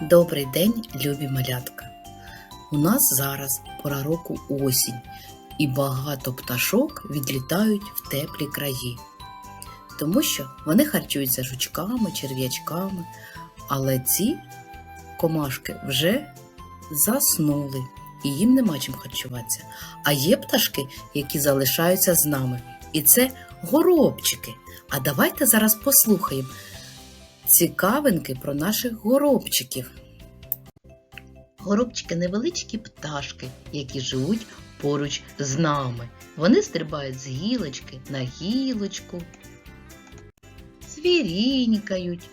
Добрий день, любі малятка! У нас зараз пора року осінь, і багато пташок відлітають в теплі краї, тому що вони харчуються жучками, черв'ячками, але ці комашки вже заснули і їм нема чим харчуватися. А є пташки, які залишаються з нами, і це горобчики. А давайте зараз послухаємо цікавинки про наших горобчиків. Горобчики невеличкі пташки, які живуть поруч з нами. Вони стрибають з гілочки на гілочку, свірінькають.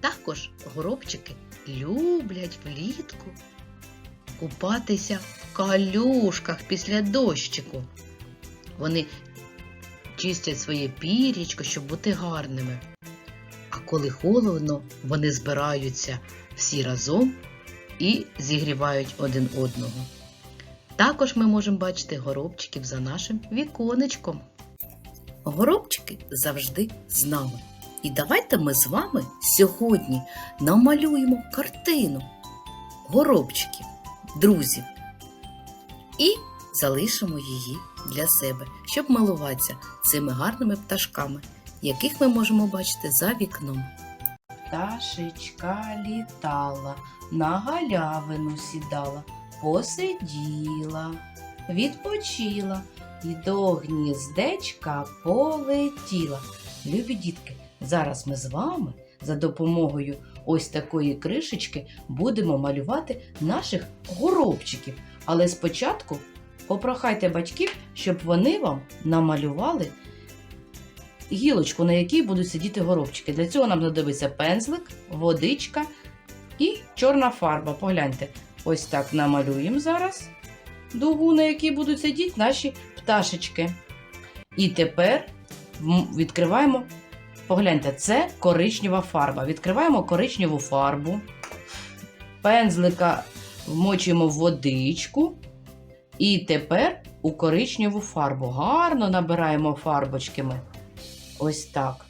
Також горобчики люблять влітку купатися в калюшках після дощику. Вони чистять своє пірічко, щоб бути гарними. Коли холодно, вони збираються всі разом і зігрівають один одного. Також ми можемо бачити горобчиків за нашим віконечком. Горобчики завжди з нами. І давайте ми з вами сьогодні намалюємо картину горобчиків, друзів, і залишимо її для себе, щоб милуватися цими гарними пташками, яких ми можемо бачити за вікном. Пташечка літала, на галявину сідала, посиділа, відпочила і до гніздечка полетіла. Любі дітки, зараз ми з вами за допомогою ось такої кришечки будемо малювати наших горобчиків. Але спочатку попрохайте батьків, щоб вони вам намалювали гілочку, на якій будуть сидіти горобчики. Для цього нам знадобиться пензлик, водичка і чорна фарба. Погляньте, ось так намалюємо зараз дугу, на якій будуть сидіти наші пташечки. І тепер відкриваємо. Погляньте, це коричнева фарба. Відкриваємо коричневу фарбу, пензлика вмочуємо в водичку. І тепер у коричневу фарбу. Гарно набираємо фарбочками. Ось так.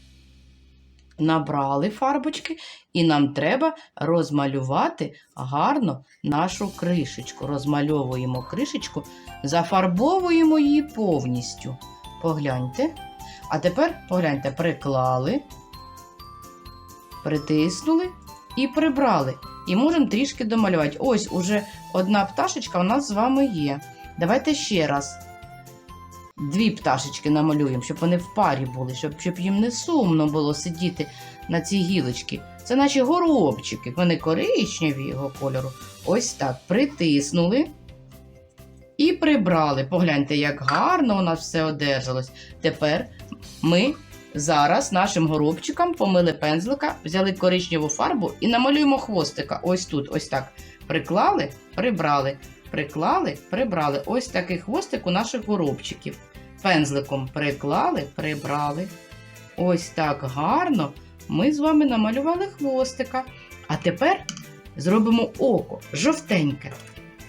Набрали фарбочки, і нам треба розмалювати гарно нашу кришечку. Розмальовуємо кришечку, зафарбовуємо її повністю. Погляньте. А тепер погляньте, приклали, притиснули і прибрали. І можемо трішки домалювати. Ось уже одна пташечка у нас з вами є. Давайте ще раз. Дві пташечки намалюємо, щоб вони в парі були, щоб, щоб їм не сумно було сидіти на цій гілочці. Це наші горобчики, вони коричневі його кольору. Ось так притиснули і прибрали. Погляньте, як гарно у нас все одержалось. Тепер ми зараз нашим горобчикам помили пензлика, взяли коричневу фарбу і намалюємо хвостика. Ось тут, ось так. Приклали, прибрали, приклали, прибрали. Ось такий хвостик у наших горобчиків. Пензликом приклали, прибрали. Ось так гарно ми з вами намалювали хвостика. А тепер зробимо око жовтеньке.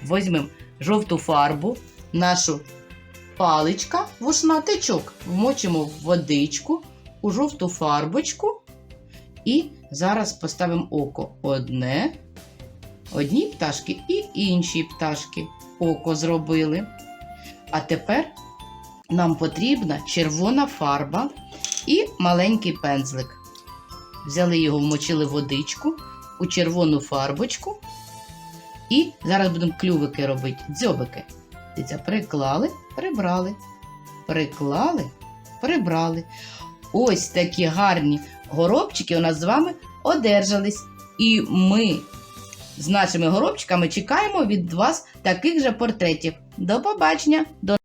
Візьмемо жовту фарбу, нашу паличка, вушна тичок, вмочимо в водичку у жовту фарбочку. І зараз поставимо око одне, одній пташки і іншій пташки. Око зробили. А тепер нам потрібна червона фарба і маленький пензлик. Взяли його, вмочили водичку у червону фарбочку. І зараз будемо клювики робити, дзьобики. Дивіться, приклали, прибрали. Приклали, прибрали. Ось такі гарні горобчики у нас з вами одержались. І ми з нашими горобчиками чекаємо від вас таких же портретів. До побачення!